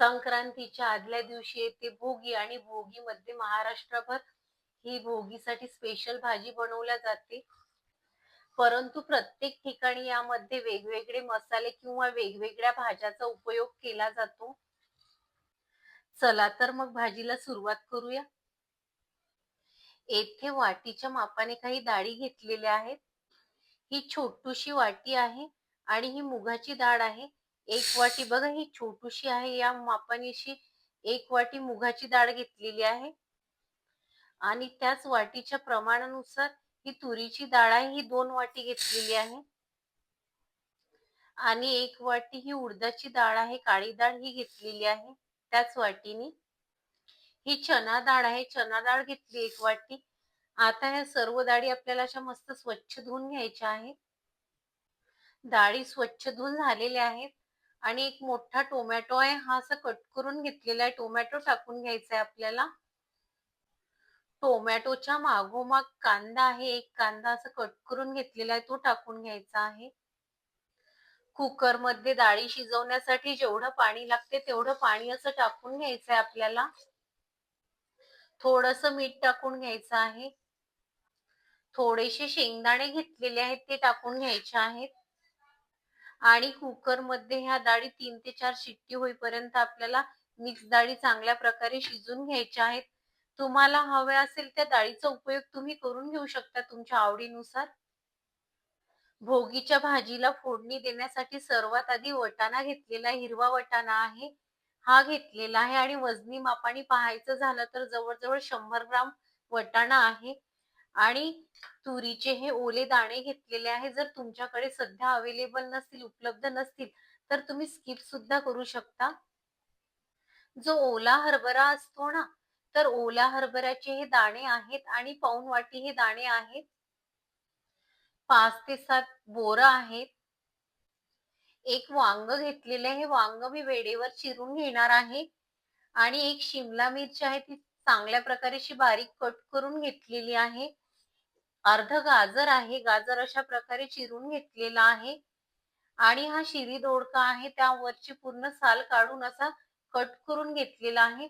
संक्रांतीच्या आदल्या दिवशी येते भोगी आणि भोगीमध्ये महाराष्ट्रभर ही भोगीसाठी स्पेशल भाजी बनवल्या जाते. परंतु प्रत्येक ठिकाणी यामध्ये वेगवेगळे मसाले किंवा वेगवेगळ्या भाज्याचा उपयोग केला जातो. चला तर मग भाजीला सुरुवात करूया. येथे वाटीच्या मापाने काही डाळी घेतलेल्या आहेत. ही छोटूशी वाटी आहे आणि ही मुगाची डाळ आहे. एक वाटी बघा ही छोटीशी आहे. या मापानीशी एक वाटी मुगाची डाळ घेतलेली आहे. आणि त्याच वाटीच्या प्रमाणानुसार ही तुरीची डाळ आहे. ही दोन वाटी घेतलेली आहे. आणि एक वाटी ही उडदाची डाळ आहे. काळी डाळ ही घेतलेली आहे. त्याच वाटीने ही चना डाळ आहे. चना डाळ घेतली एक वाटी. आता ह्या सर्व डाळी आपल्याला अशा मस्त स्वच्छ धुवून घ्यायच्या आहेत. डाळी स्वच्छ धुवून झालेल्या आहेत. आणि एक मोठा टोमॅटो आहे हा असा कट करून घेतलेला आहे. टोमॅटो टाकून घ्यायचा आहे आपल्याला. टोमॅटोच्या मागोमाग कांदा आहे एक कांदा असा कट करून घेतलेला आहे तो टाकून घ्यायचा आहे. कुकरमध्ये डाळी शिजवण्यासाठी जेवढं पाणी लागते तेवढं पाणी असं टाकून घ्यायचं आहे आपल्याला. थोडस मीठ टाकून घ्यायचं आहे. थोडेसे शेंगदाणे घेतलेले आहेत ते टाकून घ्यायचे आहेत. आणि कुकरमध्ये ह्या डाळी तीन ते चार शिट्टी होईपर्यंत आपल्याला मिक्स डाळी चांगल्या प्रकारे शिजून घ्यायच्या आहेत. तुम्हाला हवे असेल त्या डाळीचा उपयोग तुम्ही करून घेऊ शकता तुमच्या आवडीनुसार. भोगीच्या भाजीला फोडणी देण्यासाठी सर्वात आधी वटाणा घेतलेला हिरवा वटाणा आहे. हा घेतलेला आहे आणि वजनी मापाने पाहायचं झालं तर जवळजवळ शंभर ग्राम वटाणा आहे. आणि तुरीचे हे ओले दाणे घेतलेले आहे जर तुमच्याकडे सध्या अवेलेबल नसतील उपलब्ध नसतील तर तुम्ही स्किप सुद्धा करू शकता. जो ओला हरभरा असतो ना तर ओला हरभऱ्याचे हे दाणे आहेत आणि पाऊन वाटी हे दाणे आहेत. पाच ते सात बोर आहेत. एक वांग घेतलेले हे वांग मी वेडेवर चिरून घेणार आहे. आणि एक शिमला मिरची आहे ती चांगल्या प्रकारे बारीक कट करून घेतलेली आहे. अर्ध गाजर आहे. गाजर अशा प्रकारे चिरून घेतलेला आहे. आणि हा शिरी दोडका आहे. त्यावरची पूर्ण साल काढून असा कट करून घेतलेला आहे.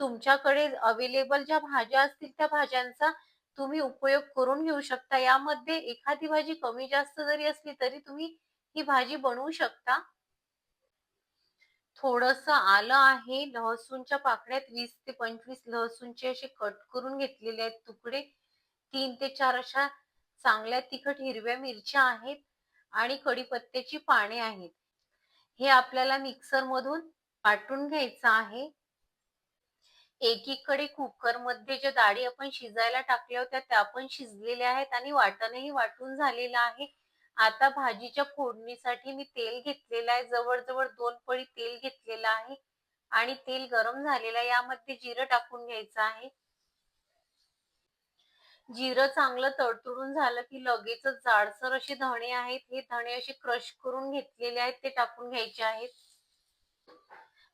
तुमच्याकडे अवेलेबल ज्या भाज्या असतील त्या भाज्यांचा तुम्ही उपयोग करून घेऊ शकता. यामध्ये एखादी भाजी कमी जास्त जरी असली तरी तुम्ही ही भाजी बनवू शकता. थोडस आलं आहे. लहसूनच्या पाकळ्यात वीस ते पंचवीस लहसूनचे असे कट करून घेतलेले आहेत तुकडे. तीन ते चार अशा चांगल्या तिखट हिरव्या मिरच्या आहेत आणि कढीपत्त्याची पाने आहेत. हे आपल्याला मिक्सर मधून वाटून घ्यायचं आहे. एकीकडे कुकरमध्ये ज्या डाळी आपण शिजायला टाकल्या होत्या त्या पण शिजलेल्या आहेत आणि वाटणही वाटून झालेलं आहे. आता भाजीच्या फोडणीसाठी मी तेल घेतलेलं आहे. जवळजवळ दोन पळी तेल घेतलेलं आहे आणि तेल गरम झालेलं आहे. यामध्ये जिरं टाकून घ्यायचं आहे. जिरं चांगलं तडतडून झालं की लगेच जाडसर असे धणे आहेत. हे धणे असे क्रश करून घेतलेले आहेत ते टाकून घ्यायचे आहेत.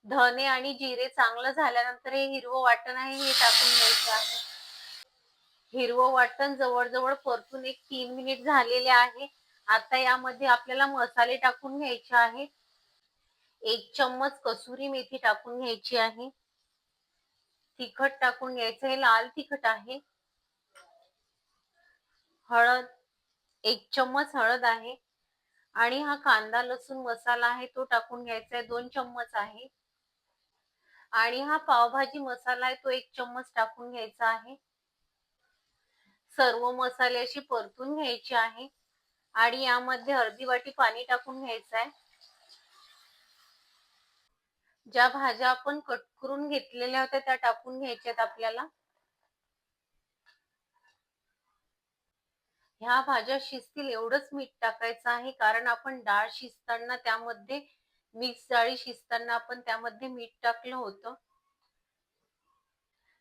धने आणि जिरे चांगलं झाल्यानंतर हे हिरवं वाटण आहे हे टाकून घ्यायचं आहे. हिरवं वाटण जवळजवळ परतून एक तीन मिनिट झालेले आहे. आता यामध्ये आपल्याला मसाले टाकून घ्यायचे आहेत. एक चम्मच कसुरी मेथी टाकून घ्यायची आहे. तिखट टाकून घ्यायचं हे लाल तिखट आहे. हळद एक चम्मच हळद आहे आणि हा कांदा लसूण मसाला आहे तो टाकून घ्यायचा आहे दोन चम्मच आहे. आणि हा पावभाजी मसाला आहे तो एक चम्मच टाकून घ्यायचा आहे. सर्व मसाले अशी परतून घ्यायची आहे आणि यामध्ये अर्धी वाटी पाणी टाकून घ्यायचं आहे. ज्या भाज्या आपण कट करून घेतलेल्या होत्या त्या टाकून घ्यायच्यात आपल्याला. ह्या भाज्या शिजतील एवढंच मीठ टाकायचं आहे. कारण आपण डाळ शिजताना त्यामध्ये मिक्स डाळी शिजताना आपण त्यामध्ये मीठ टाकलं होतं.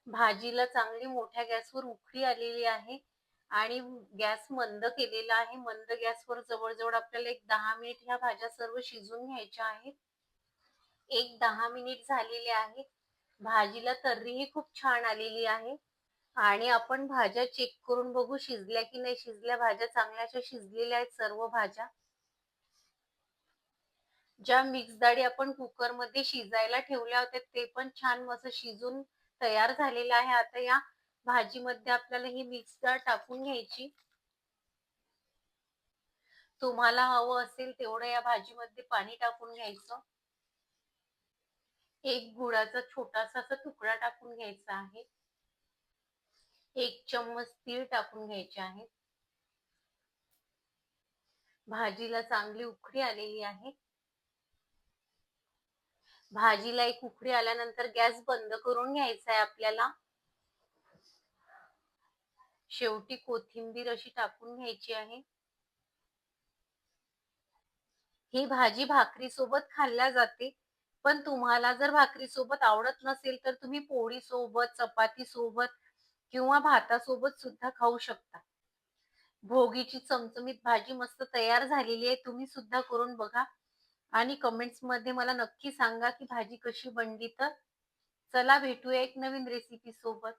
भाजीला चांगली मोठ्या गॅसवर उकळी आलेली आहे आणि गॅस मंद केलेला आहे. मंद गॅसवर जवळजवळ आपल्याला एक दहा मिनिट ह्या भाज्या सर्व शिजून घ्यायच्या आहेत. एक दहा मिनिट झालेले आहे. भाजीला तर्रीही खूप छान आलेली आहे. आणि आपण भाज्या चेक करून बघू शिजल्या की नाही. शिजल्या भाज्या चांगल्या शिजलेल्या आहेत सर्व भाज्या. ज्या मिक्स डाळी आपण कुकरमध्ये शिजायला ठेवल्या होत्या ते पण छान मस्त शिजून तयार झालेलं आहे. आता या भाजीमध्ये आपल्याला ही मिक्स डाळ टाकून घ्यायची. तुम्हाला हवं असेल तेवढं या भाजीमध्ये पाणी टाकून घ्यायचं. एक गुळाचा छोटासा असा तुकडा टाकून घ्यायचा आहे. एक चम्मच तीळ टाकून घ्यायचे आहे भाजीला चांगली उकडी आलेली आहे. भाजीला एक उकडी आल्यानंतर गॅस बंद करून घ्यायचा आहे आपल्याला. शेवटी कोथिंबीर अशी टाकून घ्यायची आहे. ही भाजी भाकरी सोबत खाल्ल्या जाते पण तुम्हाला जर भाकरी सोबत आवडत नसेल तर तुम्ही पोळी सोबत चपाती सोबत किंवा भातासोबत सुद्धा खाऊ शकता. भोगीची चमचमीत भाजी मस्त तयार झालेली आहे तुम्ही सुद्धा करून बघा. आणि कमेंट्समध्ये मला नक्की सांगा की भाजी कशी बनली तर. चला भेटूया एक नवीन रेसिपी सोबत.